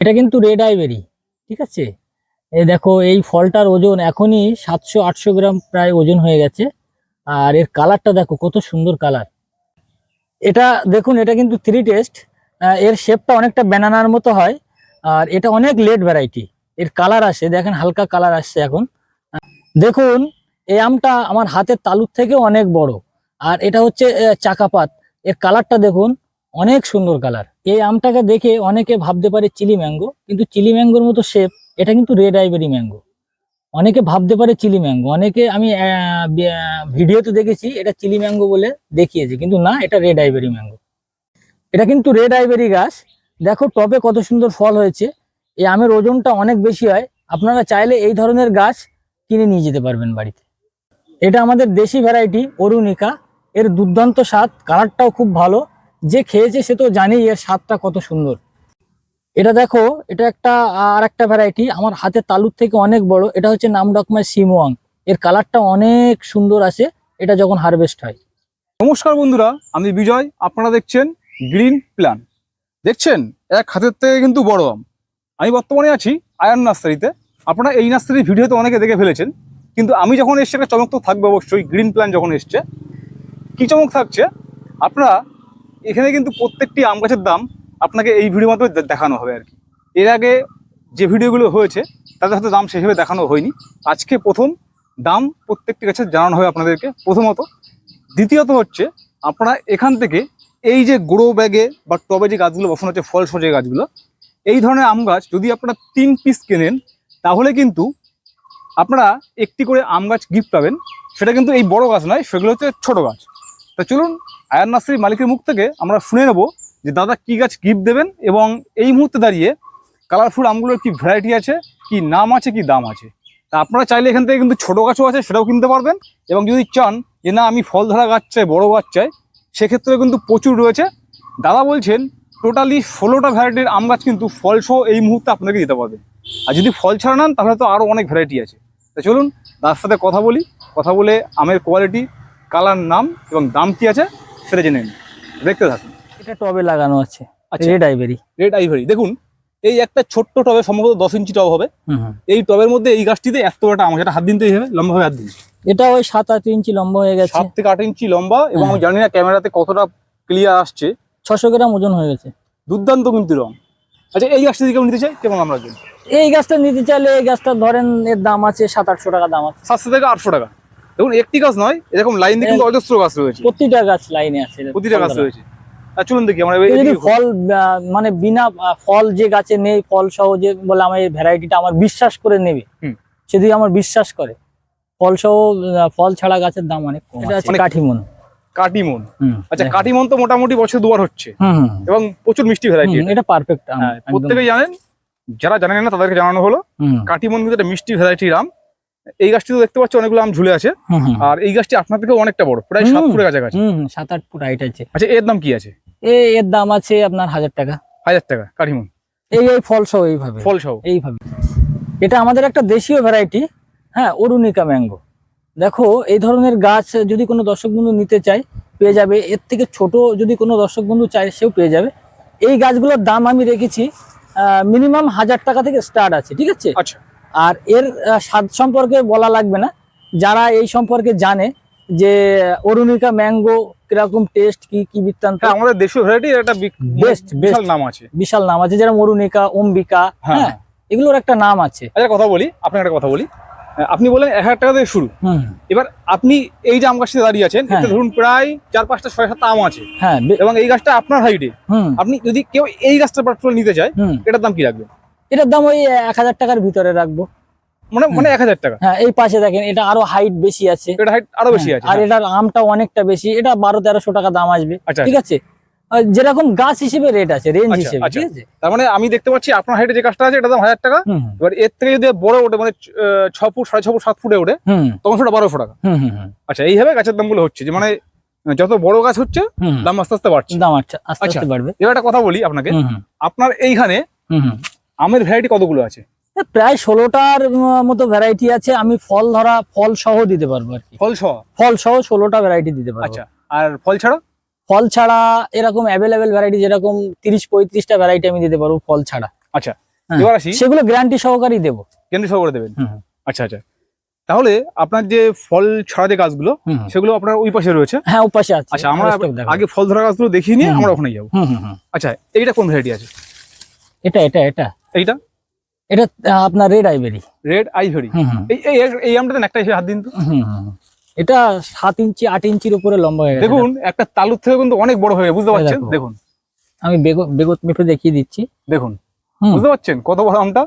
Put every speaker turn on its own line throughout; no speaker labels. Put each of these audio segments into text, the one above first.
এটা কিন্তু রেড আইবেরি ঠিক আছে? এই দেখো, এই ফলটার ওজন এখনই সাতশো আটশো গ্রাম প্রায় ওজন হয়ে গেছে। আর এর কালারটা দেখো, কত সুন্দর কালার এটা দেখুন, এটা কিন্তু থ্রি টেস্ট এর শেপটা অনেকটা ব্যানানার মতো হয়। আর এটা অনেক লেট ভ্যারাইটি এর কালার আসে, দেখেন হালকা কালার আসছে এখন। দেখুন, এই আমটা আমার হাতের তালুর থেকে অনেক বড়। আর এটা হচ্ছে চাকাপাত। এর কালারটা দেখুন, অনেক সুন্দর কালার এই আমটাকে দেখে অনেকে ভাবতে পারে চিলি ম্যাঙ্গো, কিন্তু চিলি ম্যাঙ্গোর মতো শেপ এটা কিন্তু রেড আইবেরি ম্যাঙ্গো। অনেকে ভাবতে পারে চিলি ম্যাঙ্গো, অনেকে আমি ভিডিওতে দেখেছি এটা চিলি ম্যাঙ্গো বলে দেখিয়েছে, কিন্তু না, এটা রেড আইবেরি ম্যাঙ্গো। এটা কিন্তু রেড আইবেরি গাছ। দেখো টবে কত সুন্দর ফল হয়েছে। এই আমের ওজনটা অনেক বেশি হয়। আপনারা চাইলে এই ধরনের গাছ কিনে নিয়ে যেতে পারবেন বাড়িতে। এটা আমাদের দেশি ভ্যারাইটি অরুণিকা এর দুর্দান্ত স্বাদ কালারটাও খুব ভালো। যে খেয়েছে সে তো জানেই এর স্বাদটা কত সুন্দর। এটা দেখো, এটা একটা আর একটা ভ্যারাইটি আমার হাতের তালুর থেকে অনেক বড়, এটা হচ্ছে নাম ডকমায় সিমোয়াং এর কালারটা অনেক সুন্দর আছে এটা যখন হারভেস্ট হয়।
নমস্কার বন্ধুরা, আমি বিজয়, আপনারা দেখছেন গ্রিন প্ল্যান দেখছেন? এক হাতের থেকে কিন্তু বড় আম। আমি বর্তমানে আছি আয়ান নার্সারিতে আপনারা এই নার্সারির ভিডিওতে অনেকে দেখে ফেলেছেন, কিন্তু আমি যখন এসছি, একটা চমক তো থাকবে অবশ্যই গ্রিন প্ল্যান যখন এসছে। কি চমক থাকছে? আপনারা এখানে কিন্তু প্রত্যেকটি আম গাছের দাম আপনাকে এই ভিডিওর মাধ্যমে দেখানো হবে আর কি। এর আগে যে ভিডিওগুলো হয়েছে, তাদের হয়তো দাম সেভাবে দেখানো হয়নি। আজকে প্রথম দাম প্রত্যেকটি গাছের জানানো হবে আপনাদেরকে, প্রথমত। দ্বিতীয়ত হচ্ছে, আপনারা এখান থেকে এই যে গ্রো ব্যাগে বা টবে যে গাছগুলো বসানো হচ্ছে, ফল সজে গাছগুলো, এই ধরনের আম গাছ যদি আপনারা তিন পিস কেনেন, তাহলে কিন্তু আপনারা একটি করে আম গাছ গিফট পাবেন। সেটা কিন্তু এই বড় গাছ নয়, সেগুলো হচ্ছে ছোটো গাছ। তা চলুন আয়ার নার্সারি মালিকের মুখ থেকে আমরা শুনে নেব যে দাদা কি গাছ গিফট দেবেন এবং এই মুহূর্তে দাঁড়িয়ে কালারফুল আমগুলোর কি ভ্যারাইটি আছে, কি নাম আছে, কি দাম আছে। তা আপনারা চাইলে এখান থেকে কিন্তু ছোটো গাছও আছে, সেটাও কিনতে পারবেন এবং যদি চান যে না, আমি ফল ধরা গাছ চাই, বড়ো গাছ চাই, সেক্ষেত্রে কিন্তু প্রচুর রয়েছে। দাদা বলছেন টোটালি ষোলোটা ভ্যারাইটির আম গাছ কিন্তু ফল সহ এই মুহূর্তে আপনাকে দিতে পারবে। আর যদি ফল ছাড়া নেন, তাহলে তো আরও অনেক ভ্যারাইটি আছে। তা চলুন তার সাথে কথা বলি। কথা বলে আমের কোয়ালিটি কালার নাম এবং দাম কি আছে সেটা জেনে নিন। দেখতে থাকুন।
এটা টবে লাগানো আছে
আচ্ছা।
Red ivory
red ivory. দেখুন এই একটা ছোট্ট টবে সম্ভবত দশ ইঞ্চি টব হবে। এই টবের মধ্যে এই গাছটিতে এত বড়টা আম সেটা হাত দিন হবে লম্বা হবে হাত দিন।
এটা ওই সাত আট ইঞ্চি লম্বা হয়ে গেছে।
সাত থেকে আট ইঞ্চি লম্বা এবং আমি
হ্যাঁ।
জানি না ক্যামেরাতে কতটা ক্লিয়ার আসছে।
ছশো গ্রাম ওজন হয়ে গেছে।
দুর্দান্ত কিন্তু রং। আচ্ছা এই গাছটা কেউ নিতে চাই? কেমন আমরা
এই গাছটা নিতে চাইলে এই গাছটা ধরেন এর দাম আছে সাত আটশো টাকা দাম আছে।
সাতশো থেকে আটশো টাকা। দেখুন একটি গাছ নয় এরকম লাইন দিয়ে কিন্তু অজস্র গাছ রয়েছে।
প্রতিটা গাছ লাইনে আছে।
প্রতিটা গাছ রয়েছে। চলুন দেখি আমরা
যদি ফল আহ, মানে বিনা ফল যে গাছে নেই ফল সহ যে বলে আমার এই ভ্যারাইটিটা আমার বিশ্বাস করে নেবে।
হুম।
সে যদি আমার বিশ্বাস করে ফল সহ ফল ছাড়া গাছের দাম অনেক কম কাঠিমন।
কাটিমন আচ্ছা। কাটিমন তো মোটামুটি বছর দুবার হচ্ছে। এবং প্রচুর মিষ্টি ভ্যারাইটি
এটা। পারফেক্ট
হ্যাঁ প্রত্যেকেই জানেন যারা জানেন না তাদেরকে জানানো হলো কাটিমন কিন্তু একটা মিষ্টি ভ্যারাইটির আম। এই গাছটি তো দেখতে পাচ্ছি অনেকগুলো আম ঝুলে আছে। আর এই গাছটি আপনার থেকে অনেকটা বড় প্রায় সাত। ফুটের কাছাকাছি।
সাত আট ফুট হাইট আছে।
আচ্ছা এর দাম কি আছে?
এ এর দাম আছে আপনার হাজার টাকা।
হাজার টাকা কাটিমন
এই এই ফল সহ এইভাবে।
ফল সহ।
এইভাবে। এটা আমাদের একটা দেশীয় ভ্যারাইটি হ্যাঁ অরুণিকা ম্যাঙ্গো দেখো এই ধরনের গাছ যদি কোনো দর্শক বন্ধু নিতে চায় পেয়ে যাবে। এর থেকে ছোট যদি কোনো দর্শক বন্ধু চায় সেও পেয়ে যাবে। এই গাছগুলোর দাম আমি রেখেছি মিনিমাম হাজার টাকা থেকে স্টার্ট আছে ঠিক আছে?
আচ্ছা।
আর এর স্বাদ সম্পর্কে বলা লাগবে না। যারা এই সম্পর্কে জানে যে অরুণিকা ম্যাঙ্গো কীরকম টেস্ট কি কি বৃত্তান্ত?
হ্যাঁ আমাদের দেশীয় ভ্যারাইটির একটা
বেস্ট
বিশাল নাম আছে।
বিশাল নাম আছে যেরকম অরুণিকা অম্বিকা
হ্যাঁ।
হ্যাঁ এগুলোর একটা নাম আছে।
আচ্ছা কথা বলি আপনাকে একটা কথা বলি। আপনি বলেন এক হাজার টাকা থেকে শুরু।
হুম।
এবার আপনি এই যে আম গাছটিতে দাঁড়িয়ে আছেন এতে
হ্যাঁ।
ধরুন প্রায় চার পাঁচটা ছয় সাতটা আম আছে।
হ্যাঁ
এবং এই গাছটা আপনার হাইটে আপনি যদি কেউ এই গাছটা নিতে চায় এটার দাম কি রাখবেন?
এটার দাম ওই এক হাজার টাকার ভিতরে রাখব।
মানে মানে এক হাজার টাকা?
হ্যাঁ এই পাশে দেখেন এটা আরও হাইট বেশি আছে।
এটা হাইট আরও বেশি আছে
আর এটার আমটা অনেকটা বেশি। এটা বারো তেরোশো টাকা দাম আসবে।
আচ্ছা
ঠিক আছে? যেরকম গাছ হিসেবে রেট আছে রেঞ্জ
আচ্ছা,
হিসেবে
আচ্ছা।
ঠিক আছে?
তার মানে আমি দেখতে পাচ্ছি আপনার হাইটে যে গাছটা আছে এটা দাম হাজার টাকা। এবার এর থেকে যদি বড় ওঠে মানে ছ ফুট সাড়ে ছ ফুট সাত ফুটে ওঠে তখন সেটা বারোশো টাকা। আচ্ছা এইভাবে গাছের দামগুলো হচ্ছে। যে মানে যত বড় গাছ হচ্ছে দাম আস্তে আস্তে বাড়ছে।
দাম আচ্ছা আস্তে
আচ্ছা।
আস্তে বাড়বে।
এবার একটা কথা বলি আপনাকে। আপনার এইখানে আমের ভ্যারাইটি কতগুলো আছে?
প্রায় ষোলোটার মতো ভ্যারাইটি আছে। আমি ফল ধরা ফল সহ দিতে পারব আর কি।
ফল সহ?
ফল সহ ষোলোটা ভ্যারাইটি দিতে পারব।
আচ্ছা আর ফল ছাড়া?
ফল ছাড়া এরকম অ্যাভেলেবেল ভ্যারাইটি যেরকম তিরিশ পঁয়ত্রিশটা ভ্যারাইটি আমি দিতে পারব ফল ছাড়া। আচ্ছা
এবার আসি।
সেগুলো গ্যারান্টি সহকারেই দেবো।
কেন্দ্র সহকারে দেবেন? আচ্ছা আচ্ছা। তাহলে আপনার যে ফল ছাড়া যে গাছগুলো সেগুলো আপনার ওই পাশে রয়েছে?
হ্যাঁ ওপাশে আছে।
আচ্ছা আমরা আগে ফল ধরা গাছগুলো দেখিয়ে নিয়ে আমরা ওখানে যাব। আচ্ছা এইটা কোন ভ্যারাইটি আছে?
এটা এটা এটা।
এইটা?
এটা আপনার রেড আইবেরি
রেড আইভরি এই এই এই আমটাতে একটা হাত দিন তো।
এটা সাত ইঞ্চি আট ইঞ্চির উপরে লম্বা হয়ে
দেখুন একটা তালুর থেকে কিন্তু অনেক বড় হয়ে বুঝতে পারছেন? দেখুন।
আমি বেগত মেপে দেখিয়ে দিচ্ছি।
দেখুন। বুঝতে পারছেন কত বড় আমটা?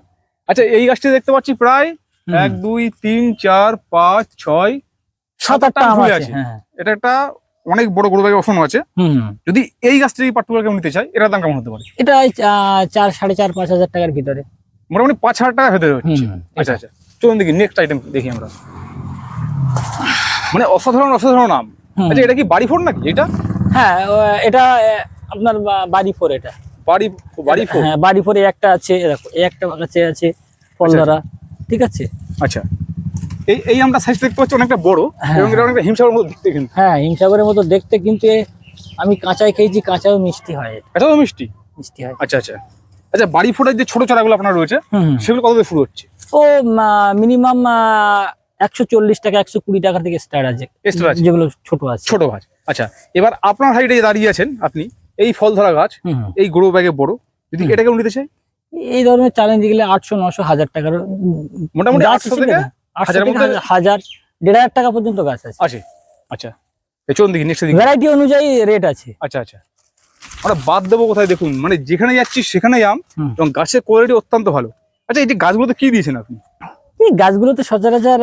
আচ্ছা এই গাছটি দেখতে পাচ্ছি প্রায় এক দুই তিন চার পাঁচ ছয়
সাত আটটা আম আছে
আছে।
হ্যাঁ হ্যাঁ।
এটা একটা অনেক বড় গরু ব্যাগে বসানো আছে। যদি এই গাছটি পার্টিকুলার কেউ নিতে চায় এটার দাম কেমন হতে পারে?
এটা চার সাড়ে চার পাঁচ হাজার টাকার ভিতরে।
মোটামুটি পাঁচ হাজার টাকা ভেতরে হচ্ছে। আচ্ছা আচ্ছা। চলুন দেখি নেক্সট আইটেম দেখি আমরা। মানে অসাধারণ অসাধারণ নাম। আচ্ছা এটা কি বাড়ি ফোর নাকি? এটা?
হ্যাঁ এটা আপনার বাড়ি ফোর এটা।
বাড়ি বাড়ি ফোর?
হ্যাঁ বাড়ি ফোরে একটা আছে দেখো একটা কাছে আছে ফল
আচ্ছা,
ধরা ঠিক আছে?
আচ্ছা। এই এই আমটা সাইজ দেখতে পাচ্ছি অনেকটা বড়
হ্যাঁ।
এবং এটা অনেকটা হিমসাগরের মতো দেখতে কিন্তু।
হ্যাঁ হিমসাগরের মতো দেখতে কিন্তু আমি কাঁচাই খেয়েছি কাঁচাও মিষ্টি হয়।
তো মিষ্টি?
মিষ্টি হয়।
আচ্ছা আচ্ছা। আচ্ছা বাড়ি ফোটার যে ছোট চারাগুলো আপনার রয়েছে। সেগুলো কত দিয়ে শুরু হচ্ছে?
ও মিনিমাম একশো চল্লিশ টাকা একশো কুড়ি টাকা থেকে স্টার্ট আছে। যেগুলো ছোট আছে।
ছোট গাছ। আচ্ছা এবার আপনার হাইটে দাঁড়িয়ে আছেন আপনি এই ফল ধরা গাছ। এই গ্রো ব্যাগে বড় যদি। এটাকে নিতে চাই?
এই ধরনের চ্যালেঞ্জ গেলে আটশো নশো হাজার টাকার
মোটামুটি আটশো থেকে
হাজার দেড় হাজার টাকা পর্যন্ত গাছ আছে।
আছে। আচ্ছা। চলুন দেখি নেক্সট দিকে
ভ্যারাইটি অনুযায়ী রেট আছে।
আচ্ছা আচ্ছা। আমরা বাদ দেবো কোথায় দেখুন। মানে যেখানে যাচ্ছি সেখানেই আম এবং গাছের কোয়ালিটি অত্যন্ত ভালো। আচ্ছা গাছগুলোতে কি দিয়েছেন আপনি?
এই গাছগুলোতে সচরাচর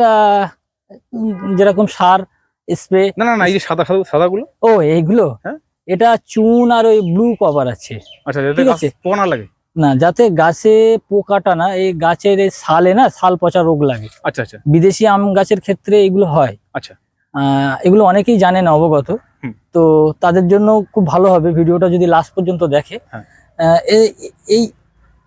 যেরকম সার স্প্রে
না না না এই যে সাদা সাদা সাদাগুলো?
ও এইগুলো?
হ্যাঁ?
এটা চুন আর ওই ব্লু কভার আছে।
আচ্ছা যাতে
ঠিক আছে।
পোকা লাগে।
না যাতে গাছে পোকাটা না এই গাছের এই সালে না সাল পচা রোগ লাগে।
আচ্ছা আচ্ছা।
বিদেশি আম গাছের ক্ষেত্রে এগুলো হয়।
আচ্ছা।
আহ, এগুলো অনেকেই জানে না অবগত। তো তাদের জন্য খুব ভালো হবে ভিডিওটা যদি লাস্ট পর্যন্ত দেখে।
হ্যাঁ।
এই-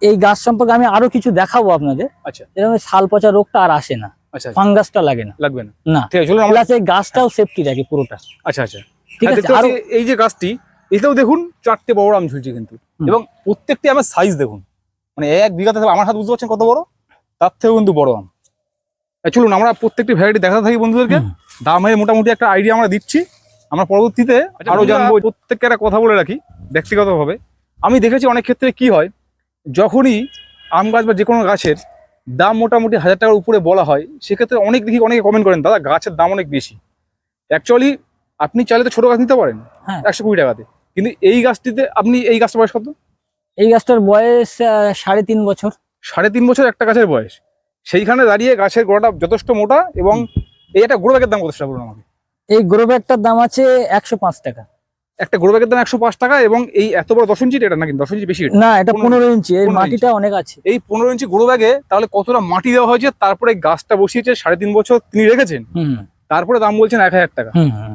এই গাছ সম্পর্কে আমি আরও কিছু দেখাবো আপনাদের।
আচ্ছা।
এরকম সাল পচা রোগটা আর আসে না।
আচ্ছা আচ্ছা,
ফাঙ্গাসটা লাগে না।
লাগবে না।
না।
ঠিক আছে
প্লাস এই গাছটাও সেফটি রাখে পুরোটা।
আচ্ছা আচ্ছা।
ঠিক
হ্যাঁ,
আছে
আরও এই যে গাছটি এটাও দেখুন চারটে বড় আম ঝুলছে কিন্তু। এবং প্রত্যেকটি আমের সাইজ দেখুন। মানে এক বিঘাতে আমার হাত বুঝতে পারছেন কত বড়? তার থেকেও কিন্তু বড় আম। চলুন আমরা প্রত্যেকটি ভ্যারাইটি দেখাতে থাকি বন্ধুদেরকে। দামের মোটামুটি একটা আইডিয়া আমরা দিচ্ছি। আমরা পরবর্তীতে আরও জানব প্রত্যেককে একটা কথা বলে রাখি ব্যক্তিগতভাবে। আমি দেখেছি অনেক ক্ষেত্রে কি হয় যখনই আম গাছ বা যে কোনো গাছের দাম মোটামুটি হাজার টাকার উপরে বলা হয় সেক্ষেত্রে অনেক দেখি অনেকে কমেন্ট করেন দাদা গাছের দাম অনেক বেশি। অ্যাকচুয়ালি আপনি চাইলে তো ছোট গাছ নিতে পারেন
হ্যাঁ।
একশো কুড়ি টাকাতে। কিন্তু এই গাছটিতে আপনি এই গাছটা বয়স কত?
এই গাছটার বয়স সাড়ে তিন বছর।
সাড়ে তিন বছর একটা গাছের বয়স। সেইখানে দাঁড়িয়ে গাছের গোড়াটা যথেষ্ট মোটা এবং এই একটা গোড়া ব্যাগের দাম কত সেটা বলুন আমাকে।
এই গ্রো ব্যাগটার দাম আছে একশো পাঁচ টাকা।
একটা গোড়া ব্যাগের দাম একশো পাঁচ টাকা এবং এই এত বড় দশ ইঞ্চি এটা নাকি? দশ ইঞ্চি বেশি
না এটা
পনেরো-
ইঞ্চি।
পনেরো
মাটিটা অনেক আছে।
এই পনেরো ইঞ্চি গোড়ো ব্যাগে তাহলে কতটা মাটি দেওয়া হয়েছে? তারপরে গাছটা বসিয়েছে সাড়ে তিন বছর তিনি রেখেছেন?
হুম।
তারপরে দাম বলছেন এক হাজার টাকা।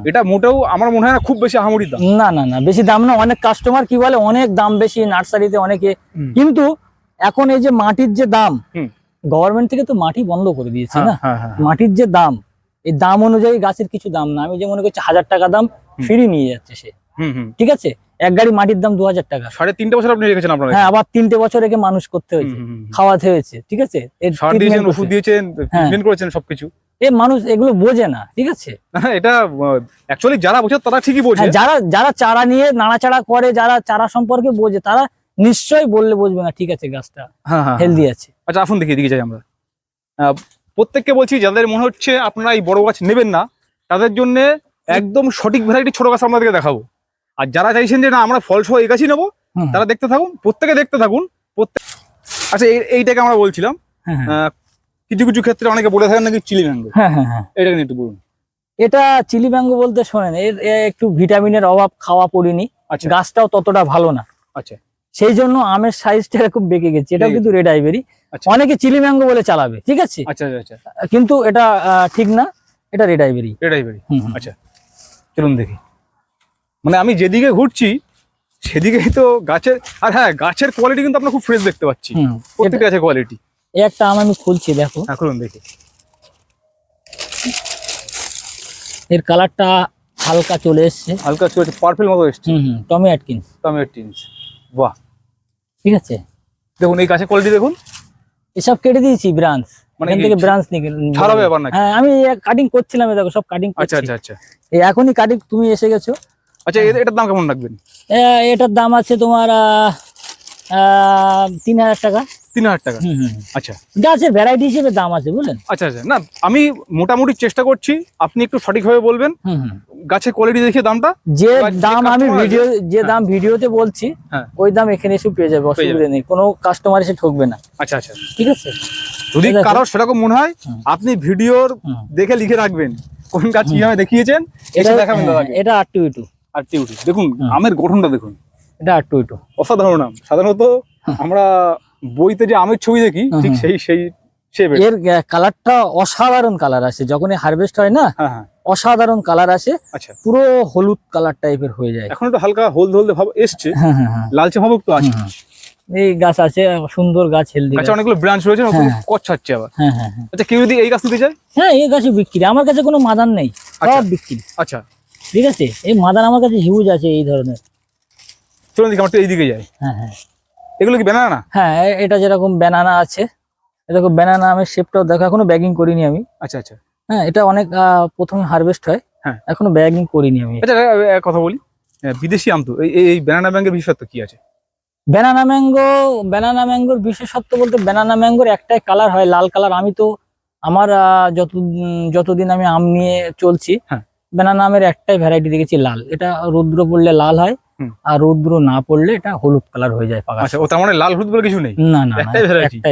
এটা মোটেও আমার মনে হয় না খুব বেশি আহামরির দাম।
না না না বেশি দাম না অনেক কাস্টমার কি বলে অনেক দাম বেশি নার্সারিতে অনেকে। কিন্তু এখন এই যে মাটির যে দাম গভর্নমেন্ট থেকে তো মাটি বন্ধ করে দিয়েছে না?
হ্যাঁ হ্যাঁ
মাটির যে দাম এই দাম অনুযায়ী গাছের কিছু দাম না। আমি যে মনে করছি হাজার টাকা দাম। ফ্রি নিয়ে যাচ্ছে সে। ঠিক আছে? এক গাড়ি মাটির দাম দু হাজার টাকা।
সাড়ে তিনটে বছর আপনি রেখেছেন আপনার
হ্যাঁ আবার তিনটে বছর একে মানুষ করতে হয়েছে। খাওয়াতে হয়েছে। ঠিক আছে?
ওষুধ দিয়েছেন
হ্যাঁ।
করেছেন সবকিছু?
এ মানুষ এগুলো বোঝে না ঠিক আছে?
এটা অ্যাকচুয়ালি যারা বোঝে তারা ঠিকই বোঝে।
হ্যাঁ, যারা যারা চারা নিয়ে নাড়াচাড়া করে যারা চারা সম্পর্কে বোঝে তারা নিশ্চয়ই বললে বুঝবে না ঠিক আছে গাছটা
হ্যাঁ হ্যাঁ
হেলদি আছে।
আচ্ছা আসুন দেখি এদিকে যাই আমরা। প্রত্যেককে বলছি যাদের মনে হচ্ছে আপনারা এই বড় গাছ নেবেন না তাদের জন্য একদম সঠিক ভ্যারাইটি ছোট গাছ আপনাদেরকে দেখাবো। আর যারা চাইছেন যে না আমরা ফল সহ এই গাছই নেব তারা দেখতে থাকুন প্রত্যেকে দেখতে থাকুন প্রত্যেক আচ্ছা এই- এইটাকে আমরা বলছিলাম।
হ্যাঁ, হ্যাঁ,
কিছু কিছু ক্ষেত্রে অনেকে বলে থাকেন নাকি চিলি ম্যাঙ্গো?
হ্যাঁ হ্যাঁ হ্যাঁ।
নিয়ে একটু বলুন।
এটা চিলি ম্যাঙ্গো বলতে শোনেন এর একটু ভিটামিনের অভাব খাওয়া পড়িনি
আচ্ছা।
গাছটাও ততটা ভালো না।
আচ্ছা।
সেই জন্য আমের সাইজটা এরকম বেঁকে গেছে এটাও কিন্তু রেড আইবেরি
আচ্ছা।
অনেকে চিলি ম্যাঙ্গো বলে চালাবে ঠিক আছে?
আচ্ছা আচ্ছা
কিন্তু এটা ঠিক না এটা রেড আইবেরি
রেড বেরি
হুম, হুম।
আচ্ছা চলুন দেখি। মানে আমি যেদিকে ঘুরছি সেদিকেই তো গাছের আর হ্যাঁ গাছের কোয়ালিটি কিন্তু আপনার খুব ফ্রেশ দেখতে পাচ্ছি।
হুম,
প্রত্যেকটা গাছের কোয়ালিটি
এই একটা আম আমি খুলছি দেখো।
হ্যাঁ খুলুন দেখি।
এর কালারটা হালকা চলে এসছে।
হালকা চলে পার্পেল মতো এসছে।
হুম হুম টমি অ্যাটকিন্স
টমেটো টিনস বাহ।
ঠিক আছে?
দেখুন এই গাছের কোয়ালিটি দেখুন।
এসব কেটে দিয়েছি ব্রাঞ্চ
মানে
এখান থেকে ব্রাঞ্চ নিয়ে
ছাড় হবে আবার নাকি?
হ্যাঁ আমি কাটিং করছিলাম দেখো সব কাটিং
আচ্ছা আচ্ছা আচ্ছা।
এই এখনই কাটিং তুমি এসে গেছো।
আচ্ছা এটার দাম কেমন রাখবেন?
এটার দাম আছে তোমার তিন হাজার টাকা।
তিন হাজার টাকা। আচ্ছা।
গাছের ভ্যারাইটি হিসেবে দাম আছে বুঝলেন?
আচ্ছা আচ্ছা। না আমি মোটামুটি চেষ্টা করছি আপনি একটু সঠিকভাবে বলবেন। গাছের কোয়ালিটি দেখে দামটা।
যে দাম আমি ভিডিও যে
হ্যাঁ।
দাম ভিডিওতে বলছি
হ্যাঁ।
ওই দাম এখানে এসে পেয়ে যাবে অসুবিধা নেই। কোনো কাস্টমার এসে ঠকবে না।
আচ্ছা আচ্ছা।
ঠিক আছে?
যদি কারোর সেরকম মনে হয় আপনি ভিডিওর দেখে লিখে রাখবেন। কোন গাছ কীভাবে দেখিয়েছেন
এটা
দেখাবেন
হ্যাঁ, এটা আর টু টু
আর টিউটি দেখুন আমের গঠনটা দেখুন।
এটা আর টু টু
অসাধারণ আম। সাধারণত আমরা বইতে যে আমের ছবি দেখি ঠিক
হুম।
সেই সেই
এর। কালারটা অসাধারণ কালার আসে যখন হারভেস্ট হয় না
হ্যাঁ হ্যাঁ।
অসাধারণ কালার আসে
আচ্ছা।
পুরো হলুদ কালার টাইপের হয়ে যায়।
এখন একটু হালকা হলদে হলদে ভাব এসছে
হ্যাঁ হ্যাঁ হ্যাঁ।
লালচে ভাব একটু আছে।
এই গাছ আছে সুন্দর গাছ হেলদি
আচ্ছা অনেকগুলো ব্রাঞ্চ রয়েছে
হ্যাঁ।
কচ্ছাচ্ছে আবার।
হ্যাঁ হ্যাঁ হ্যাঁ।
আচ্ছা কেউ যদি এই গাছ নিতে চায়?
হ্যাঁ এই গাছে বিক্রি। আমার কাছে কোনো মাদান নেই
আচ্ছা।
সব বিক্রি।
আচ্ছা।
ঠিক আছে? এই মাদান আমার কাছে হিউজ আছে এই ধরনের।
চলুন দেখি আমার তো এইদিকে যায়
হ্যাঁ হ্যাঁ।
এগুলো কি বেনা না
হ্যাঁ এটা যেরকম ব্যানানা আছে এরকম ব্যানানা আমের শেপটাও দেখো এখনও ব্যাগিং করিনি আমি
আচ্ছা আচ্ছা
হ্যাঁ এটা অনেক প্রথমে হারভেস্ট হয়
হ্যাঁ।
এখনও ব্যাগিং করিনি আমি
আচ্ছা কথা বলি হ্যাঁ, বিদেশি আম তো এই- ব্যানানা ব্যাংকের বিশেষত্ব কি আছে
ব্যানানা ম্যাঙ্গো ব্যানানা ম্যাঙ্গোর বিশেষত্ব বলতে ব্যানানা ম্যাঙ্গোর একটাই কালার হয় লাল কালার আমি তো আমার যত যতদিন আমি আম নিয়ে চলছি
হ্যাঁ।
ব্যানানা আমের একটাই ভ্যারাইটি দেখেছি লাল এটা রৌদ্র পড়লে লাল হয়। আর রৌদ্র না পড়লে এটা হলুদ কালার হয়ে যায় পাকা
আচ্ছা ও তার মানে লাল হলুদ বলে কিছু নেই?
না
একটাই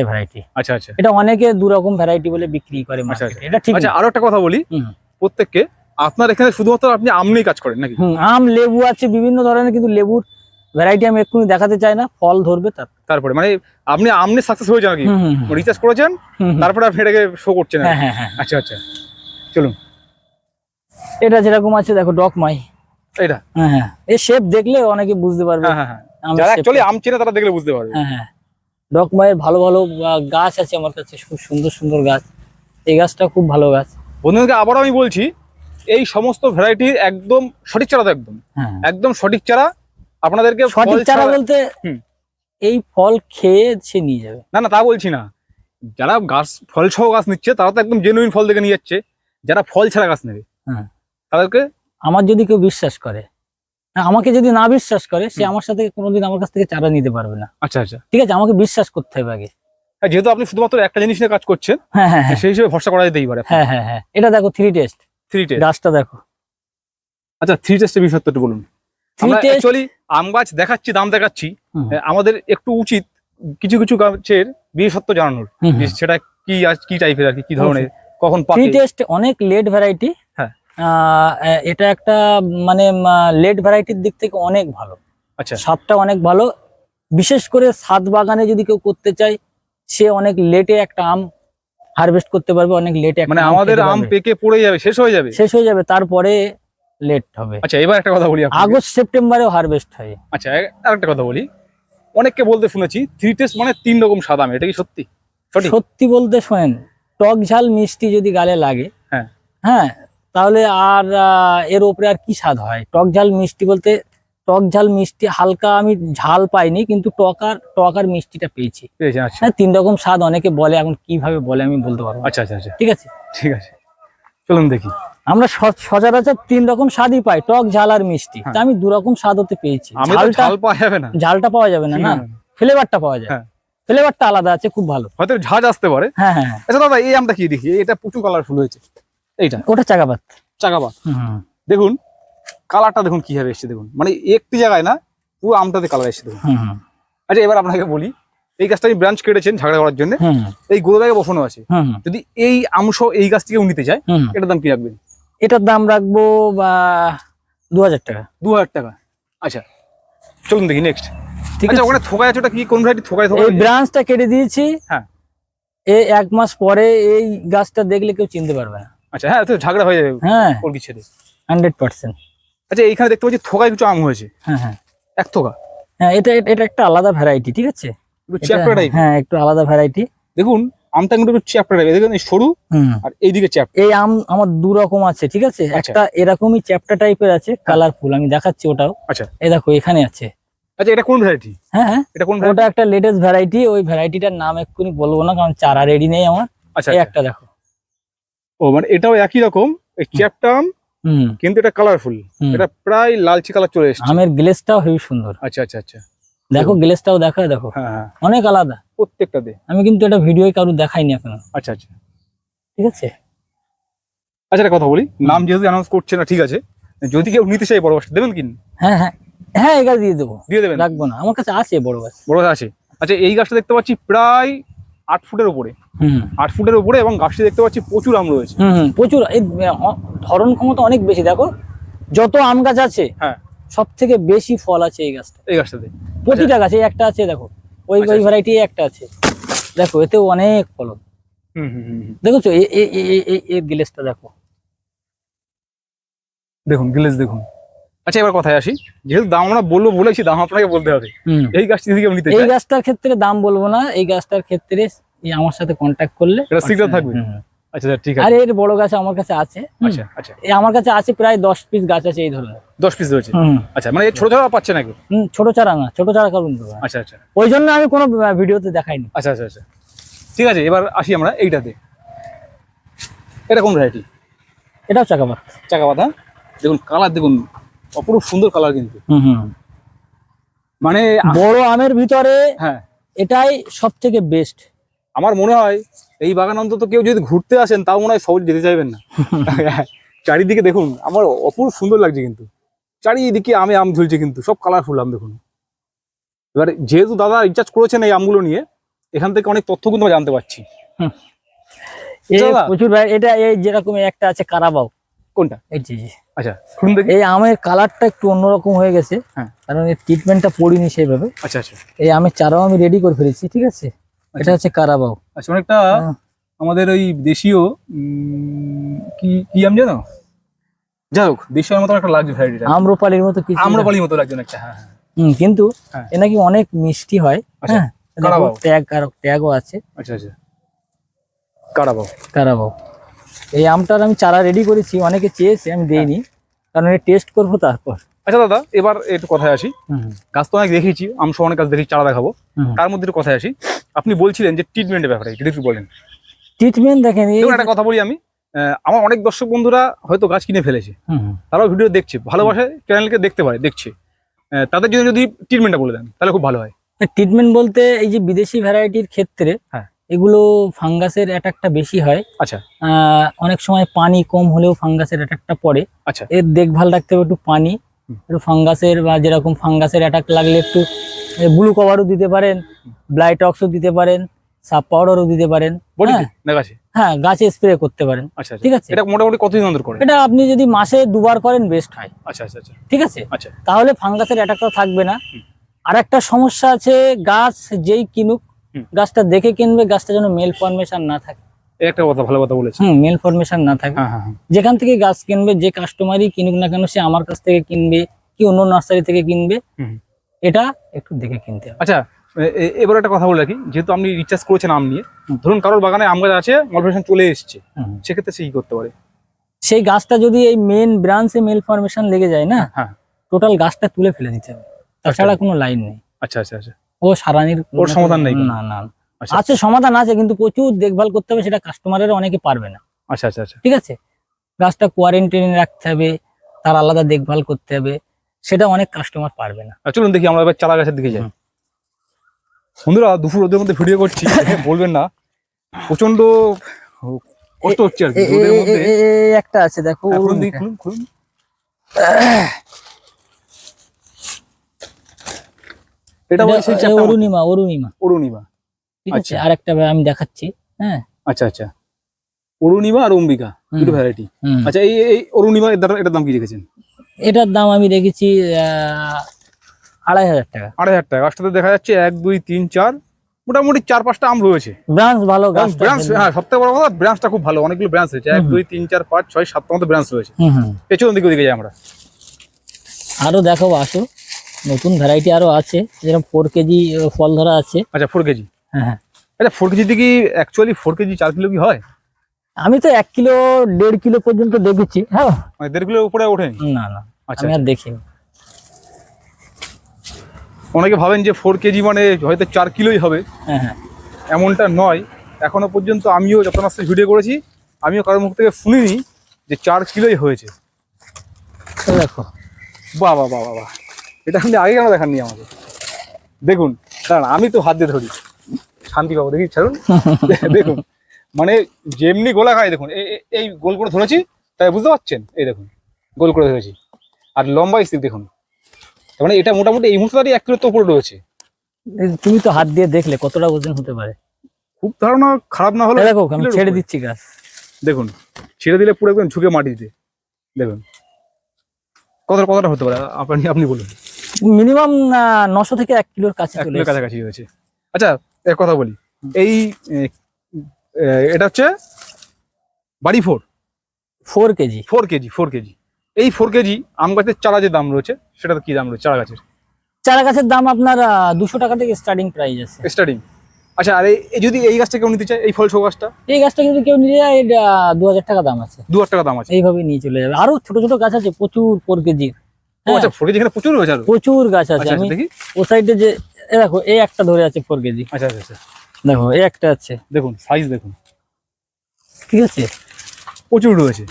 ভ্যারাইটি
আচ্ছা আচ্ছা।
এটা অনেকে দু রকম ভ্যারাইটি বলে বিক্রি করে
আচ্ছা,
মার্কেটে
আচ্ছা।
এটা ঠিক
আচ্ছা। আরও একটা কথা বলি। প্রত্যেককে আপনার এখানে শুধুমাত্র আপনি আম নিয়ে কাজ করেন নাকি?
আম লেবু আছে বিভিন্ন ধরনের কিন্তু লেবুর ভ্যারাইটি আমি এক্ষুনি দেখাতে চাই না। ফল ধরবে তার।
তারপরে মানে আপনি আমনি সাকসেস
হুম, হুম, হুম।
রিচার্জ করেছেন। তারপরে আপনি এটাকে শো করছেন
হ্যাঁ হ্যাঁ হ্যাঁ।
আচ্ছা আচ্ছা। চলুন।
এটা যেরকম আছে দেখো ডক মাই।
এটা
হ্যাঁ হ্যাঁ। এই শেপ দেখলে অনেকে বুঝতে পারবে
হ্যাঁ হ্যাঁ হ্যাঁ। যারা অ্যাকচুয়ালি আম চেনে তারা দেখলে বুঝতে পারবে।
হ্যাঁ হ্যাঁ। ডক ভালো ভালো গাছ আছে আমার কাছে খুব সুন্দর সুন্দর গাছ। এই গাছটা খুব ভালো গাছ।
বন্ধুদেরকে আবারও আমি বলছি এই সমস্ত ভ্যারাইটির একদম সঠিক চারা একদম।
হ্যাঁ
একদম সঠিক চারা আপনাদেরকে
সঠিক চারা বলতে। এই ফল খেয়ে সে নিয়ে যাবে।
না না তা বলছি না। যারা গাছ ফল সহ গাছ নিচ্ছে তারা তো একদম জেনুইন ফল দেখে নিয়ে যাচ্ছে। যারা ফল ছাড়া গাছ নেবে। তাদেরকে
আমার যদি কেউ বিশ্বাস করে হ্যাঁ, আমাকে যদি না বিশ্বাস করে সে আমার সাথে কোনোদিন আমার কাছ থেকে চারা নিতে পারবে না।
আচ্ছা আচ্ছা।
ঠিক আছে আমাকে বিশ্বাস করতে হবে আগে।
হ্যাঁ, যেহেতু আপনি শুধুমাত্র একটা জিনিস নিয়ে কাজ করছেন
হ্যাঁ হ্যাঁ হ্যাঁ।
সেই হিসেবে ভরসা করা যেতেই পারে।
হ্যাঁ হ্যাঁ হ্যাঁ। এটা দেখো থ্রি টেস্ট
থ্রি টেস্ট
গাছটা দেখো।
আচ্ছা থ্রি টেস্টের বিষয়টা একটু বলুন আমরা অ্যাকচুয়ালি আম গাছ দেখাচ্ছি দাম দেখাচ্ছি। আমাদের একটু উচিত কিছু কিছু গাছের বিশেষত্ব জানানোর। সেটা কি আজ- কি টাইপের আর কি কি ধরনের কখন
থ্রি টেস্ট অনেক লেট ভ্যারাইটি। এটা একটা মানে লেট ভ্যারাইটির দিক থেকে অনেক ভালো।
আচ্ছা।
স্বাদটা অনেক ভালো। বিশেষ করে ছাদ বাগানে যদি কেউ করতে চায় সে অনেক লেটে একটা আম হারভেস্ট করতে পারবে অনেক লেটে
মানে আমাদের আম পেকে পড়ে যাবে শেষ হয়ে যাবে?
শেষ হয়ে যাবে তারপরে লেট হবে।
আচ্ছা এবার একটা কথা বলি
আগস্ট সেপ্টেম্বরেও হারভেস্ট হয়।
আচ্ছা আরেকটা কথা বলি। অনেককে বলতে শুনেছি থ্রি টেস্ট মানে তিন রকম স্বাদ আম এটা কি সত্যি?
সত্যি বলতে শোনেন টক ঝাল মিষ্টি যদি গালে লাগে
হ্যাঁ।
হ্যাঁ তাহলে আর এর উপরে আর কি স্বাদ হয়? টক ঝাল মিষ্টি বলতে টক ঝাল মিষ্টি হালকা আমি ঝাল পাইনি কিন্তু টক আর টক আর মিষ্টিটা পেয়েছি।
আচ্ছা।
হ্যাঁ তিন রকম স্বাদ অনেকে বলে এখন কীভাবে বলে আমি বলতে পারব
আচ্ছা আচ্ছা আচ্ছা।
ঠিক আছে?
ঠিক আছে। চলুন দেখি।
আমরা সচরাচর তিন রকম স্বাদই পাই টক ঝাল আর মিষ্টি।
হ্যাঁ।
তা আমি দু রকম স্বাদ হতে পেয়েছি। ঝালটা
পাওয়া যাবে না।
ঝালটা পাওয়া যাবে না না? ফ্লেভারটা পাওয়া যায়।
হ্যাঁ।
ফ্লেভারটা আলাদা আছে খুব ভালো।
হয়তো ঝাঁজ আসতে পারে।
হ্যাঁ হ্যাঁ হ্যাঁ।
আচ্ছা দাদা এই আমটা কি দেখি? এটা প্রচুর কালারফুল হয়েছে। এইটা।
ওটা চাকাপাত।
চাকাবা
হুম।
দেখুন কালারটা দেখুন কীভাবে এসছে দেখুন। মানে একটি জায়গায় না পুরো আমটাতে কালার এসছে দেখুন। আচ্ছা এবার আপনাকে বলি এই গাছটা আমি ব্রাঞ্চ কেটেছেন ঝাগড়া করার জন্য। এই গোদা ব্যাগে বসানো আছে। যদি এই আমস এই গাছ থেকে নিতে চায় এটার দাম কি রাখবেন?
এটার দাম রাখব বা দু হাজার টাকা।
দু হাজার টাকা। আচ্ছা চলুন দেখি নেক্সট
ঠিক
আচ্ছা
আছে।
ওখানে থোকায় আছে ওটা কি? কোন ভ্যারাইটি থোকায় থোকায়
এই ব্রাঞ্চটা কেটে দিয়েছি।
হ্যাঁ।
এই এক মাস পরে এই গাছটা দেখলে কেউ চিনতে পারবে না।
আচ্ছা হ্যাঁ তো ঝাগড়া হয়ে যাবে।
হ্যাঁ।
কলকি ছেড়ে।
Hundred percent.
আচ্ছা এইখানে দেখতে পাচ্ছি থোকায় কিছু আম হয়েছে।
হ্যাঁ হ্যাঁ।
এক থোকা?
হ্যাঁ এটা এটা- একটা আলাদা ভ্যারাইটি ঠিক আছে?
একটু
এটা-
টাইপ
হ্যাঁ একটু আলাদা ভ্যারাইটি
দেখুন আমটা কিন্তু একটু চ্যাপ্টা টাইপ দেখুন এই সরু আর এইদিকে চ্যাপ
এই আম আমার দু রকম আছে ঠিক আছে?
আচ্ছা।
একটা এরকমই চ্যাপ্টা টাইপের আছে কালারফুল আমি দেখাচ্ছি ওটাও।
আচ্ছা।
এই দেখো এখানে আছে।
আচ্ছা এটা কোন ভ্যারাইটি
হ্যাঁ হ্যাঁ।
এটা কোন
ওটা একটা লেটেস্ট ভ্যারাইটি ওই ভ্যারাইটিটার নাম এক্ষুনি বলব না কারণ চারা রেডি নেই আমার।
আচ্ছা
এই
আচ্ছা।
একটা দেখো।
ও মানে এটাও একই রকম এই কিন্তু এটা কালারফুল এটা প্রায় লালচে কালার চলে এসেছে।
আমের গ্লেসটাও হেবি সুন্দর।
আচ্ছা আচ্ছা আচ্ছা।
দেখো গ্লেসটাও দেখো দেখো।
হ্যাঁ হ্যাঁ।
অনেক আলাদা।
প্রত্যেকটাতে
আমি কিন্তু এটা ভিডিও কারও দেখাইনি এখনও।
আচ্ছা আচ্ছা।
ঠিক আছে?
আচ্ছা একটা কথা বলি। নাম যেহেতু অ্যানাউন্স করছে না ঠিক আছে। যদি কেউ নিতে চাই বড় গাছটা দেবেন কি?
হ্যাঁ হ্যাঁ। হ্যাঁ এই গাছ দিয়ে দেবো।
দিয়ে দেবেন?
রাখব না। আমার কাছে আছে বড় গাছ।
বড় গাছ আছে। আচ্ছা এই গাছটা দেখতে পাচ্ছি প্রায় আট ফুটের উপরে।
হুম।
আট ফুটের উপরে এবং গাছটি দেখতে পাচ্ছি প্রচুর আম রয়েছে।
প্রচুর। এই ধরন ক্ষমতা অনেক বেশি দেখো। যত আম গাছ আছে
হ্যাঁ।
সব থেকে বেশি ফল আছে এই গাছটা
এই গাছটাতে।
প্রতিটা গাছে এই একটা আছে দেখো। ওই
আচ্ছা,
ওই
আচ্ছা।
ভ্যারাইটি একটা আছে। দেখো এতেও অনেক ফলন।
হুম হুম হুম হুম।
দেখেছ? এ- এ- এ- এ- এ- এর গ্লেসটা দেখো।
দেখুন গিলেস দেখুন। আচ্ছা এবার কথায় আসি। যেহেতু দাম আমরা বলব বলেছি দাম আপনাকে বলতে হবে। এই গাছটি থেকে নিতে
এই গাছটার ক্ষেত্রে দাম বলব না এই গাছটার ক্ষেত্রে এই আমার সাথে কন্ট্যাক্ট করলে
এটা থাকবে? আচ্ছা আচ্ছা
আর এর বড় গাছ আমার কাছে আছে
আচ্ছা আচ্ছা।
এই আমার কাছে আছে প্রায় দশ পিস গাছ আছে এই ধরনের।
পিস রয়েছে? আচ্ছা মানে ছোট ছোট পাচ্ছে নাকি?
হুম, ছোট চারা না ছোট চারা কারণ
আচ্ছা আচ্ছা।
ওই জন্য আমি কোনো ভিডিওতে দেখাইনি।
আচ্ছা আচ্ছা আচ্ছা। ঠিক আছে এবার আসি আমরা এইটাতে এটা কোন ভ্যারাইটি
এটাও
পাতা দেখুন কালার দেখুন। অপরূপ সুন্দর কালার কিন্তু।
হুম হুম।
মানে
বড় আমের ভিতরে
হ্যাঁ।
এটাই সব থেকে বেস্ট
আমার মনে হয় এই বাগান অন্তত কেউ যদি ঘুরতে আসেন তাও মনে হয় সহজ যেতে চাইবেন না। চারিদিকে দেখুন আমার অপূর্ব সুন্দর লাগছে কিন্তু। চারিদিকে আমে আম ঝুলছে কিন্তু সব কালারফুল আম দেখুন। এবার যেহেতু দাদা রিচার্জ করেছেন এই আমগুলো নিয়ে এখান থেকে অনেক তথ্য কিন্তু আমরা জানতে পারছি।
প্রচুর ভাই এটা এই যেরকম একটা আছে কারাবাও।
কোনটা?
এই যে যে।
আচ্ছা শুনুন দেখি।
এই আমের কালারটা একটু অন্যরকম হয়ে গেছে
হ্যাঁ।
কারণ এর ট্রিটমেন্টটা পড়িনি সেইভাবে।
আচ্ছা আচ্ছা।
এই আমের চারাও আমি রেডি করে ফেলেছি ঠিক আছে? এটা হচ্ছে কারাবাও।
আচ্ছা অনেকটা
হ্যাঁ।
আমাদের ওই দেশীয় কি কি আম জানো যাই হোক দেশীয় মতো একটা লাগছে ভ্যারাইটিটা
আম্রপালির মতো কিছু
আম্রপালির মতো লাগছে অনেকটা হ্যাঁ হ্যাঁ।
হুম, কিন্তু
হ্যাঁ।
এ নাকি অনেক মিষ্টি হয়
আচ্ছা,
হ্যাঁ। ট্যাগ ট্যাগও আছে।
আচ্ছা আচ্ছা। কারাবাও।
কারাবাও। এই আমটার আমি চারা রেডি করেছি অনেকে চেয়েছে আমি দেইনি। কারণ এটা টেস্ট করব তারপর।
আচ্ছা দাদা এবার একটু কথায় আসি। গাছ তো অনেক দেখেছি আমি সব অনেক গাছ দেখি চারা দেখাবো। তার মধ্যে একটু কথায় আসি। আপনি বলছিলেন যে ট্রিটমেন্টের ব্যাপারে যদি একটু বলেন।
ট্রিটমেন্ট দেখেন এই
একটা কথা বলি আমি। আমার অনেক দর্শক বন্ধুরা হয়তো গাছ কিনে ফেলেছে। তারাও ভিডিও দেখছে ভালোবাসে চ্যানেলকে দেখতে পারে দেখছে। তাদের জন্য যদি ট্রিটমেন্টটা বলে দেন তাহলে খুব ভালো হয়।
ট্রিটমেন্ট বলতে এই যে বিদেশি ভ্যারাইটির ক্ষেত্রে
হ্যাঁ।
এগুলো ফাঙ্গাসের অ্যাটাকটা বেশি হয়।
আচ্ছা।
অনেক সময় পানি কম হলেও ফাঙ্গাসের অ্যাটাকটা পড়ে।
আচ্ছা।
এর দেখভাল রাখতে হবে একটু পানি। একটু ফাঙ্গাসের বা যেরকম ফাঙ্গাসের অ্যাটাক লাগলে একটু ব্লু কভারও দিতে পারেন ব্লাইটক্সও দিতে পারেন সাব পাউডারও দিতে পারেন। হ্যাঁ।
গাছে?
হ্যাঁ স্প্রে করতে পারেন।
আচ্ছা আচ্ছা।
ঠিক আছে?
এটা মোটামুটি কতদিন অন্তর করে
এটা আপনি যদি মাসে দুবার করেন বেস্ট হয়।
আচ্ছা আচ্ছা আচ্ছা।
ঠিক আছে?
আচ্ছা।
তাহলে ফাঙ্গাসের অ্যাটাকটা থাকবে না। আর একটা সমস্যা আছে গাছ যেই কিনুক। গাছটা দেখে কিনবে গাছটা যেন মেল ফরমেশন না থাকে।
এই একটা কথা ভালো কথা বলেছে
হুম মেল ফরমেশন না থাকে।
হ্যাঁ হ্যাঁ হ্যাঁ।
যেখান থেকে গাছ কিনবে যে কাস্টমারই কিনুক না কেন সে আমার কাছ থেকে কিনবে কি অন্য নার্সারি থেকে কিনবে এটা একটু দেখে কিনতে হবে।
আচ্ছা এবার একটা কথা বলে রাখি। যেহেতু আপনি রিচার্জ করেছেন আম নিয়ে ধরুন কারোর বাগানে আম গাছ আছে মলফেশন চলে এসছে। সেক্ষেত্রে সে কি করতে পারে?
সেই গাছটা যদি এই মেন ব্রাঞ্চে মেল ফরমেশন লেগে যায় না টোটাল গাছটা তুলে ফেলে দিতে হবে। তাছাড়া কোনো লাইন নেই।
আচ্ছা আচ্ছা আচ্ছা।
ও সারানির
ওর সমাধান নেই
না না।
আচ্ছা।
আছে সমাধান আছে কিন্তু প্রচুর দেখভাল করতে হবে সেটা কাস্টমারের অনেকে পারবে না।
আচ্ছা আচ্ছা আচ্ছা।
ঠিক আছে? গাছটা কোয়ারেন্টাইনে রাখতে হবে তার আলাদা দেখভাল করতে হবে সেটা অনেক কাস্টমার পারবে না।
চলুন দেখি আমরা এবার চারা গাছের দিকে যাই। বন্ধুরা দুপুর রোদের মধ্যে ভিডিও করছি বলবেন না। প্রচণ্ড কষ্ট হচ্ছে আর কি
একটা আছে দেখো।
হ্যাঁ, খুলুন। খুলুন, এটা
এ অরুণিমা অরুণিমা।
অরুণিমা।
ঠিক আছে?
আচ্ছা।
আর একটা আমি দেখাচ্ছি হ্যাঁ?
আচ্ছা আচ্ছা। অরুণিমা আর অম্বিকা দুটো ভ্যারাইটি আচ্ছা এই এই অরুণিমা এটার দাম কি রেখেছেন?
এটার দাম আমি আহ, আড়াই হাজার টাকা।
আড়াই হাজার টাকা। গাছটাতে দেখা যাচ্ছে এক দুই তিন চার। মোটামুটি চার পাঁচটা আম রয়েছে।
ব্রাঞ্চ ভালো
ব্রাঞ্চ হ্যাঁ সবথেকে বড় কথা ব্রাঞ্চটা খুব ভালো। অনেকগুলো ব্রাঞ্চ রয়েছে। এক দুই তিন চার পাঁচ ছয় সাতটা মতো ব্রাঞ্চ রয়েছে। পেছন দিকে ওদিকে যাই আমরা।
আরও দেখো আসো। নতুন ভ্যারাইটি আরও আছে যেরকম ফোর কেজি ফল ধরা আছে।
আচ্ছা ফোর কেজি?
হ্যাঁ হ্যাঁ।
আচ্ছা ফোর কেজিতে কি অ্যাকচুয়ালি ফোর কেজি চার কিলো কি হয়?
আমি তো এক কিলো দেড় কিলো পর্যন্ত দেখেছি হ্যাঁ।
মানে দেড় কিলোর উপরে ওঠেনি?
না না
আচ্ছা।
আমি আর দেখিনি।
অনেকে ভাবেন যে ফোর কেজি মানে হয়তো চার কিলোই হবে।
হ্যাঁ হ্যাঁ।
এমনটা নয়। এখনও পর্যন্ত আমিও যত নাস্তার ভিডিও করেছি আমিও কারোর মুখ থেকে শুনিনি যে চার কিলোই হয়েছে।
দেখো।
বাহ বাহ বাহ। এটা আপনি আগে কেন দেখাননি আমাকে? দেখুন দাঁড়ান আমি তো হাত দিয়ে ধরি। শান্তি পাবো দেখি ছাড়ুন। দেখুন মানে যেমনি গোলা খায় দেখুন এই- গোল করে ধরেছি তাই বুঝতে পারছেন? এই দেখুন গোল করে ধরেছি। আর লম্বা স্টিক দেখুন। তার মানে এটা মোটামুটি এই মুহূর্তে এক কিলো তো উপরে রয়েছে।
তুমি তো হাত দিয়ে দেখলে কতটা ওজন হতে পারে।
খুব ধারণা খারাপ না হলে
দেখো আমি ছেড়ে দিচ্ছি গাছ।
দেখুন ছেড়ে দিলে পুরো একদম ঝুঁকে মাটিতে দেখুন কতটা কতটা হতে পারে? আপনি আপনি বলুন।
মিনিমাম নশো থেকে এক কিলোর কাছে চলে
কাছাকাছি হয়েছে। আচ্ছা এক কথা বলি। এই এটা হচ্ছে বাড়ি four.
Four kg.
Four kg four kg. এই ফোর কেজি আম গাছের চারা যে দাম রয়েছে সেটা কি দাম রয়েছে? চারা গাছের।
চারা গাছের দাম আপনার দুশো টাকা থেকে স্টার্টিং প্রাইস আছে।
স্টার্টিং আচ্ছা আর এই- যদি এই গাছটা কেউ নিতে চায় এই ফল শো গাছটা?
এই গাছটা যদি কেউ নিয়ে যায় দু হাজার টাকা দাম আছে।
দু হাজার টাকা দাম আছে।
এইভাবে নিয়ে চলে যাবে। আরও ছোট ছোট গাছ আছে প্রচুর ফোর কেজির।
আচ্ছা কেজি এখানে প্রচুর রয়েছে আরও
প্রচুর গাছ আছে
আচ্ছা
আমি
আচ্ছা,
ও সাইডে যে দেখো এই একটা ধরে আছে ফোর কেজি।
আচ্ছা আচ্ছা আচ্ছা।
দেখো এই একটা আছে।
দেখুন সাইজ দেখুন।
ঠিক আছে?
প্রচুর রয়েছে।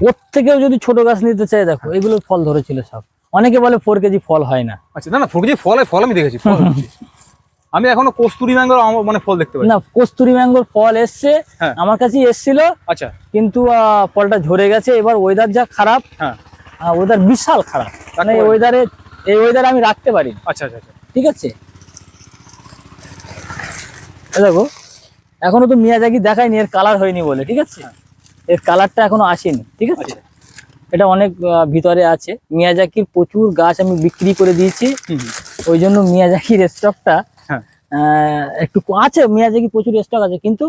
ওর থেকেও যদি ছোট গাছ নিতে চাই দেখো এগুলো ফল ধরেছিল সব। অনেকে বলে ফোর কেজি ফল হয় না।
আচ্ছা না না ফোর কেজি ফল হয়, ফল আমি দেখেছি ফল আমি এখনও কস্তুরি ম্যাঙ্গোর মানে ফল দেখতে পাই
না কস্তুরি ম্যাঙ্গোর ফল এসছে
হ্যাঁ।
আমার কাছে এসছিল।
আচ্ছা।
কিন্তু ফলটা ঝরে গেছে এবার ওয়েদার যা খারাপ
হ্যাঁ।
ওয়েদার বিশাল খারাপ। মানে। ওয়েদারে এই ওয়েদারে আমি রাখতে পারি।
আচ্ছা আচ্ছা আচ্ছা।
ঠিক আছে? দেখো এখনও তো মিয়াজাকি দেখায়নি এর কালার হয়নি বলে ঠিক আছে? এর কালারটা এখনও আসেনি ঠিক আছে?
আচ্ছা।
এটা অনেক ভিতরে আছে। মিয়াজাকির প্রচুর গাছ আমি বিক্রি করে দিয়েছি। ওই জন্য মিয়াজাকির স্টকটা
হ্যাঁ।
একটু আছে মিয়াজাকি প্রচুর স্টক আছে কিন্তু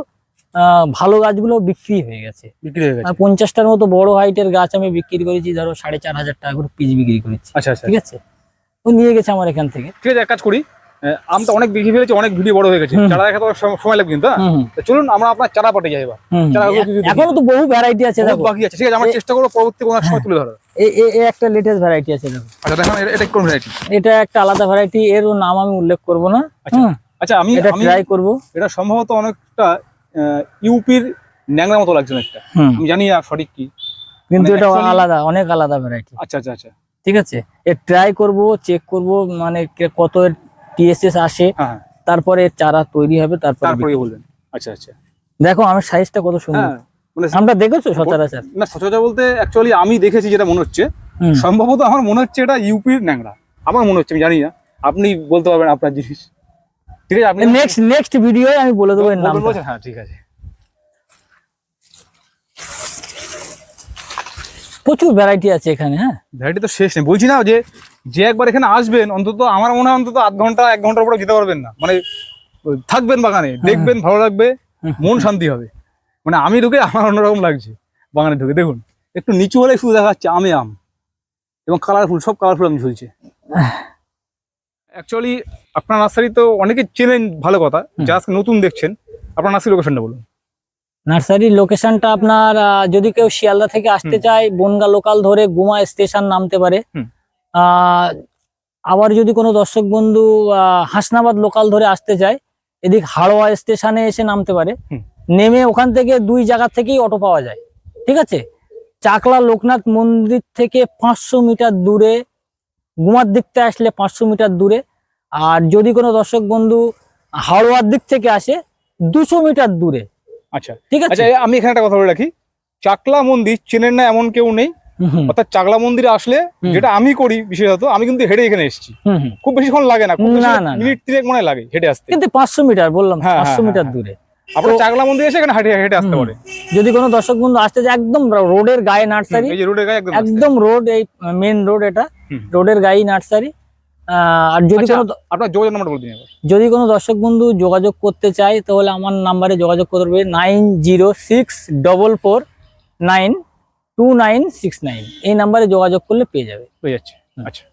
ভালো গাছগুলো বিক্রি হয়ে গেছে।
বিক্রি হয়ে গেছে।
আর পঞ্চাশটার মতো বড় হাইটের গাছ আমি বিক্রি করেছি ধরো সাড়ে চার হাজার টাকা করে পিস বিক্রি করেছি।
আচ্ছা আচ্ছা।
ঠিক আছে? ও নিয়ে গেছে আমার এখান থেকে।
ঠিক আছে এক কাজ করি। আমটা অনেক ফেলেছে অনেক ভিডিও বড় হয়ে গেছে।
হুম।
চারা দেখা তো সময় লাগবে কিন্তু হ্যাঁ? চলুন আমরা আপনার চারা যাই এবার।
এখনও তো বহু ভ্যারাইটি আছে
বাকি আছে। ঠিক আছে আমার
এ-
চেষ্টা করব পরবর্তী কোনো সময় তুলে ধরার।
একটা লেটেস্ট ভ্যারাইটি আছে
আচ্ছা দেখেন এটা- এটা কোন ভ্যারাইটি
এটা একটা আলাদা ভ্যারাইটি এর নাম আমি উল্লেখ করব না।
আচ্ছা। আচ্ছা আমি
এটা ট্রাই করব।
এটা সম্ভবত অনেকটা ইউপির ন্যাংরা মতো লাগছে অনেকটা।
হুম।
আমি জানি না সঠিক কি।
কিন্তু
মানে
এটা আলাদা অনেক আলাদা ভ্যারাইটি
আচ্ছা আচ্ছা আচ্ছা।
ঠিক আছে? এর ট্রাই করব চেক করব মানে কত টিএসএস আসে
হ্যাঁ হ্যাঁ।
তারপরে চারা তৈরি হবে তারপরে
তারপরে বলবেন। আচ্ছা আচ্ছা।
দেখো আমার সাইজটা কত সুন্দর।
হ্যাঁ মানে
আমরা দেখেছ সচরাচর?
না সচরাচর বলতে অ্যাকচুয়ালি আমি দেখেছি যেটা মনে হচ্ছে। সম্ভবত আমার মনে হচ্ছে এটা ইউপির ন্যাংরা। আমার মনে হচ্ছে আমি জানি না। আপনি বলতে পারবেন আপনার জিনিস। ঠিক আছে আপনি
নেক্সট নেক্সট ভিডিও আমি বলে দেবো এর
বলছেন? হ্যাঁ ঠিক আছে।
প্রচুর ভ্যারাইটি আছে এখানে হ্যাঁ।
ভ্যারাইটি তো শেষ নেই। বলছি না যে যে একবার এখানে আসবেন অন্তত আমার মনে হয় অন্তত আধ ঘণ্টা এক ঘণ্টার উপরে যেতে পারবেন না। মানে থাকবেন বাগানে দেখবেন ভালো লাগবে মন শান্তি হবে। মানে আমি ঢুকে আমার অন্যরকম লাগছে বাগানে ঢুকে। দেখুন একটু নিচু হলে শুধু দেখা যাচ্ছে আমে আম এবং কালারফুল সব কালারফুল আমি ঝুলছে। অ্যাকচুয়ালি আপনার নার্সারি তো অনেকে চেনেন ভালো কথা। যা আজকে নতুন দেখছেন আপনার নার্সারি লোকেশনটা বলুন।
নার্সারির লোকেশনটা আপনার যদি কেউ শিয়ালদা থেকে আসতে চায় বনগা লোকাল ধরে গুমা স্টেশন নামতে পারে। আবার যদি কোনো দর্শক বন্ধু হাসনাবাদ লোকাল ধরে আসতে চায় এদিক হাড়োয়া স্টেশনে এসে নামতে পারে। নেমে ওখান থেকে দুই জায়গা থেকেই অটো পাওয়া যায়। ঠিক আছে? চাকলা লোকনাথ মন্দির থেকে পাঁচশো মিটার দূরে গুমার দিকতে আসলে পাঁচশো মিটার দূরে। আর যদি কোনো দর্শক বন্ধু হাড়োয়ার দিক থেকে আসে দুশো মিটার দূরে।
আচ্ছা।
ঠিক আছে?
আচ্ছা আমি এখানে একটা কথা বলে রাখি। চাকলা মন্দির চেনেন না এমন কেউ নেই। অর্থাৎ চাকলা মন্দিরে আসলে যেটা আমি করি বিশেষত আমি কিন্তু হেঁটে এখানে এসেছি। খুব বেশিক্ষণ লাগে না
না।
মিনিট তিনেক মনে লাগে হেঁটে আসতে।
কিন্তু পাঁচশো মিটার বললাম
হ্যাঁ,
পাঁচশো
হ্যাঁ,
মিটার
হ্যাঁ,
দূরে।
আপনার চাকলা মন্দিরে এসে এখানে হেঁটে হেঁটে আসতে পারে।
যদি কোনো দর্শক বন্ধু আসতে চায় একদম রোডের গায়ে নার্সারি
রোডের গায়ে একদম
রোড এই মেন রোড এটা। রোডের গাই নার্সারি আর যদি
আচ্ছা,
কোনো
আপনার যোগাযোগ নাম্বার বলে দিন
যদি কোনো দর্শক বন্ধু যোগাযোগ করতে চায় তাহলে আমার নাম্বারে যোগাযোগ করবে nine zero six double four nine two nine six nine. এই নাম্বারে যোগাযোগ করলে পেয়ে যাবে।
পেয়ে যাচ্ছে। আচ্ছা।